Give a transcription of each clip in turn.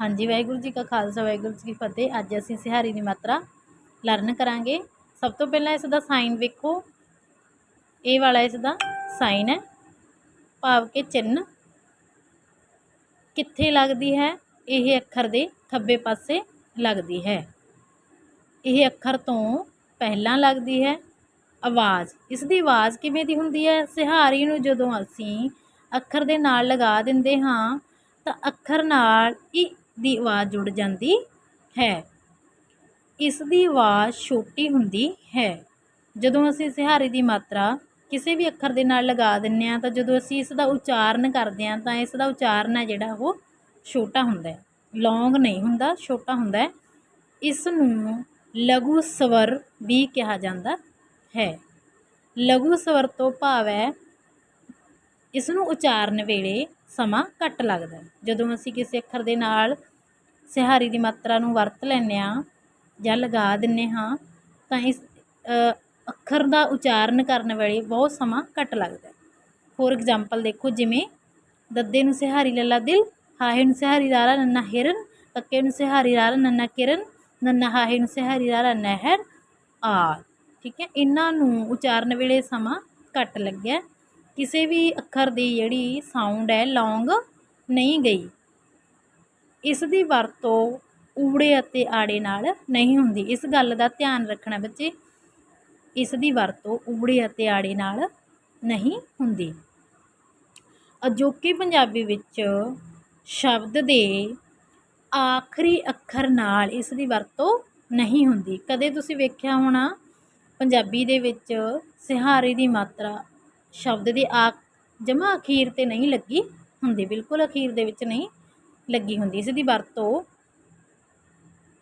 ਹਾਂਜੀ, ਵਾਹਿਗੁਰੂ ਜੀ ਕਾ ਖਾਲਸਾ, ਵਾਹਿਗੁਰੂ ਜੀ ਕੀ ਫਤਿਹ। ਅੱਜ ਅਸੀਂ ਸਿਹਾਰੀ ਦੀ ਮਾਤਰਾ ਲਰਨ ਕਰਾਂਗੇ। ਸਭ ਤੋਂ ਪਹਿਲਾਂ ਇਸ ਦਾ ਸਾਈਨ ਵੇਖੋ। ਇਹ ਵਾਲਾ ਇਸ ਦਾ ਸਾਈਨ ਹੈ। ਭਾਵ ਕਿ ਚਿੰਨ ਕਿੱਥੇ ਲੱਗਦੀ ਹੈ? ਇਹ ਅੱਖਰ ਦੇ ਖੱਬੇ ਪਾਸੇ ਲੱਗਦੀ ਹੈ। ਇਹ ਅੱਖਰ ਤੋਂ ਪਹਿਲਾਂ ਲੱਗਦੀ ਹੈ। ਆਵਾਜ਼। ਇਸ ਦੀ ਆਵਾਜ਼ ਕਿਵੇਂ ਦੀ ਹੁੰਦੀ ਹੈ? ਸਿਹਾਰੀ ਨੂੰ ਜਦੋਂ ਅਸੀਂ ਅੱਖਰ ਦੇ ਨਾਲ ਲਗਾ ਦਿੰਦੇ ਹਾਂ, ਤਾਂ ਅੱਖਰ ਨਾਲ ਹੀ ਦੀ ਆਵਾਜ਼ ਜੁੜ ਜਾਂਦੀ ਹੈ। ਇਸ ਦੀ ਆਵਾਜ਼ ਛੋਟੀ ਹੁੰਦੀ ਹੈ। ਜਦੋਂ ਅਸੀਂ ਸਿਹਾਰੀ ਦੀ ਮਾਤਰਾ ਕਿਸੇ ਵੀ ਅੱਖਰ ਦੇ ਨਾਲ ਲਗਾ ਦਿੰਨੇ ਆ ਤਾਂ ਜਦੋਂ ਅਸੀਂ ਇਸ ਦਾ ਉਚਾਰਨ ਕਰਦੇ ਆ ਤਾਂ ਇਸ ਦਾ ਉਚਾਰਨ ਹੈ ਜਿਹੜਾ ਉਹ ਛੋਟਾ ਹੁੰਦਾ ਹੈ। ਲੌਂਗ ਨਹੀਂ ਹੁੰਦਾ, ਛੋਟਾ ਹੁੰਦਾ ਹੈ। ਇਸ ਨੂੰ ਲਘੂ ਸਵਰ ਵੀ ਕਿਹਾ ਜਾਂਦਾ ਹੈ। ਲਘੂ ਸਵਰ ਤੋਂ ਭਾਵ ਹੈ ਇਸ ਨੂੰ ਉਚਾਰਨ ਵੇਲੇ ਸਮਾਂ ਘੱਟ ਲੱਗਦਾ ਜਦੋਂ ਅਸੀਂ ਕਿਸੇ ਅੱਖਰ ਦੇ ਨਾਲ ਸਿਹਾਰੀ ਦੀ ਮਾਤਰਾ ਨੂੰ ਵਰਤ ਲੈਂਦੇ ਹਾਂ ਜਾਂ ਲਗਾ ਦਿੰਦੇ ਹਾਂ, ਤਾਂ ਇਸ ਅੱਖਰ ਦਾ ਉਚਾਰਨ ਕਰਨ ਵੇਲੇ ਬਹੁਤ ਸਮਾਂ ਘੱਟ ਲੱਗਦਾ ਫੋਰ ਐਗਜ਼ਾਮਪਲ ਦੇਖੋ, ਜਿਵੇਂ ਦੱਦੇ ਨੂੰ ਸਿਹਾਰੀ ਲੱਲਾ ਦਿਲ, ਹਾਹੇ ਨੂੰ ਸਿਹਾਰੀ ਰਾਰਾ ਨੰਨਾ ਹਿਰਨ, ਕੱਕੇ ਨੂੰ ਸਿਹਾਰੀ ਰਾਰਾ ਨੰਨਾ ਕਿਰਨ, ਨੰਨਾ ਹਾਹੇ ਨੂੰ ਸਿਹਾਰੀ ਰਾਰਾ ਨਹਿਰ ਆ ਠੀਕ ਹੈ, ਇਹਨਾਂ ਨੂੰ ਉਚਾਰਨ ਵੇਲੇ ਸਮਾਂ ਘੱਟ ਲੱਗਿਆ ਕਿਸੇ ਵੀ ਅੱਖਰ ਦੀ ਜਿਹੜੀ ਸਾਊਂਡ ਹੈ ਲੌਂਗ ਨਹੀਂ ਗਈ। ਇਸ ਦੀ ਵਰਤੋਂ ਊੜੇ ਅਤੇ ਆੜੇ ਨਾਲ ਨਹੀਂ ਹੁੰਦੀ। ਇਸ ਗੱਲ ਦਾ ਧਿਆਨ ਰੱਖਣਾ ਬੱਚੇ, ਇਸ ਦੀ ਵਰਤੋਂ ਊੜੇ ਅਤੇ ਆੜੇ ਨਾਲ ਨਹੀਂ ਹੁੰਦੀ। ਅਜੋਕੀ ਪੰਜਾਬੀ ਵਿੱਚ ਸ਼ਬਦ ਦੇ ਆਖਰੀ ਅੱਖਰ ਨਾਲ ਇਸ ਦੀ ਵਰਤੋਂ ਨਹੀਂ ਹੁੰਦੀ। ਕਦੇ ਤੁਸੀਂ ਵੇਖਿਆ ਹੋਣਾ, ਪੰਜਾਬੀ ਦੇ ਵਿੱਚ ਸਿਹਾਰੀ ਦੀ ਮਾਤਰਾ ਸ਼ਬਦ ਦੀ ਆ ਜਮਾ ਅਖੀਰ ਤੇ ਨਹੀਂ ਲੱਗੀ ਹੁੰਦੀ, ਬਿਲਕੁਲ ਅਖੀਰ ਦੇ ਵਿੱਚ ਨਹੀਂ ਲੱਗੀ ਹੁੰਦੀ। ਇਸ ਦੀ ਵਰਤੋਂ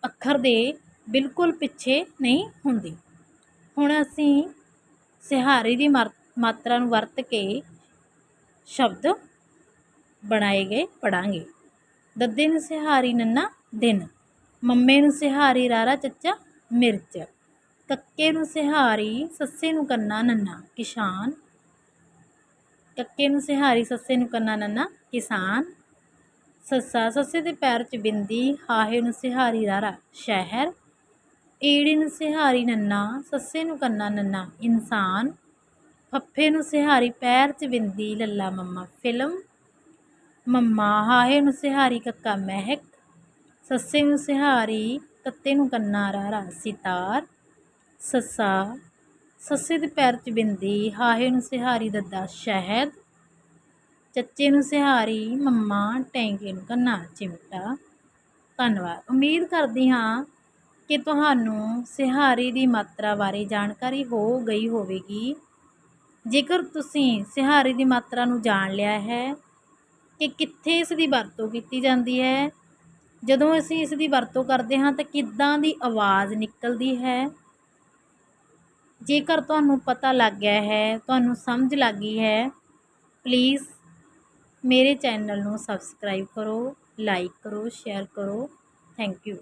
ਅੱਖਰ ਦੇ ਬਿਲਕੁਲ ਪਿੱਛੇ ਨਹੀਂ ਹੁੰਦੀ। ਹੁਣ ਅਸੀਂ ਸਿਹਾਰੀ ਦੀ ਮਾਤਰਾ ਨੂੰ ਵਰਤ ਕੇ ਸ਼ਬਦ ਬਣਾਏ ਗਏ ਪੜਾਂਗੇ ਦੱਦੇ ਨੂੰ ਸਿਹਾਰੀ ਨੰਨਾ ਦਿਨ, ਮੰਮੇ ਨੂੰ ਸਿਹਾਰੀ ਰਾਰਾ ਚੱਚਾ ਮਿਰਚ, ਕੱਕੇ ਨੂੰ ਸਿਹਾਰੀ ਸੱਸੇ ਨੂੰ ਕੰਨਾ ਨੰਨਾ, ਕਿਸਾਨ ਕੱਕੇ ਨੂੰ ਸਿਹਾਰੀ ਸੱਸੇ ਨੂੰ ਕੰਨਾ ਨੰਨਾ ਕਿਸਾਨ। ਸੱਸਾ ਸੱਸੇ ਦੇ ਪੈਰ 'ਚ ਬਿੰਦੀ, ਹਾਹੇ ਨੂੰ ਸਿਹਾਰੀ ਰਾਰਾ, ਸ਼ਹਿਰ। ਈੜੀ ਨੂੰ ਸਿਹਾਰੀ ਨੰਨਾ, ਸੱਸੇ ਨੂੰ ਕੰਨਾ ਨੰਨਾ, ਇਨਸਾਨ। ਫੱਫੇ ਨੂੰ ਸਿਹਾਰੀ ਪੈਰ 'ਚ ਬਿੰਦੀ, ਲੱਲਾ ਮੰਮਾ, ਫਿਲਮ। ਮੰਮਾ, ਹਾਹੇ ਨੂੰ ਸਿਹਾਰੀ ਕੱਕਾ ਮਹਿਕ। ਸੱਸੇ ਨੂੰ ਸਿਹਾਰੀ, ਕੱਤੇ ਨੂੰ ਕੰਨਾ ਰਾਰਾ, ਸਿਤਾਰ। ਸੱਸਾ ਸੱਸੇ ਦੇ ਪੈਰ 'ਚ ਬਿੰਦੀ, ਹਾਹੇ ਨੂੰ ਸਿਹਾਰੀ ਦੱਦਾ ਸ਼ਹਿਦ, ਚੱਚੇ ਨੂੰ ਸਿਹਾਰੀ, ਮੰਮਾ, ਟੈਂਗੇ ਨੂੰ ਕੰਨਾ ਚਿਮਟਾ। ਧੰਨਵਾਦ। ਉਮੀਦ ਕਰਦੀ ਹਾਂ ਕਿ ਤੁਹਾਨੂੰ ਸਿਹਾਰੀ ਦੀ ਮਾਤਰਾ ਬਾਰੇ ਜਾਣਕਾਰੀ ਹੋ ਗਈ ਹੋਵੇਗੀ। ਜੇਕਰ ਤੁਸੀਂ ਸਿਹਾਰੀ ਦੀ ਮਾਤਰਾ ਨੂੰ ਜਾਣ ਲਿਆ ਹੈ ਕਿ ਕਿੱਥੇ ਇਸ ਦੀ ਵਰਤੋਂ ਕੀਤੀ ਜਾਂਦੀ ਹੈ, ਜਦੋਂ ਅਸੀਂ ਇਸ ਦੀ ਵਰਤੋਂ ਕਰਦੇ ਹਾਂ ਤਾਂ ਕਿੱਦਾਂ ਦੀ ਆਵਾਜ਼ ਨਿਕਲਦੀ ਹੈ ਜੇਕਰ ਤੁਹਾਨੂੰ ਪਤਾ ਲੱਗ ਗਿਆ ਹੈ, ਤੁਹਾਨੂੰ ਸਮਝ ਲੱਗ ਗਈ ਹੈ ਪਲੀਜ਼ ਮੇਰੇ ਚੈਨਲ ਨੂੰ ਸਬਸਕ੍ਰਾਈਬ ਕਰੋ ਲਾਈਕ ਕਰੋ ਸ਼ੇਅਰ ਕਰੋ ਥੈਂਕ ਯੂ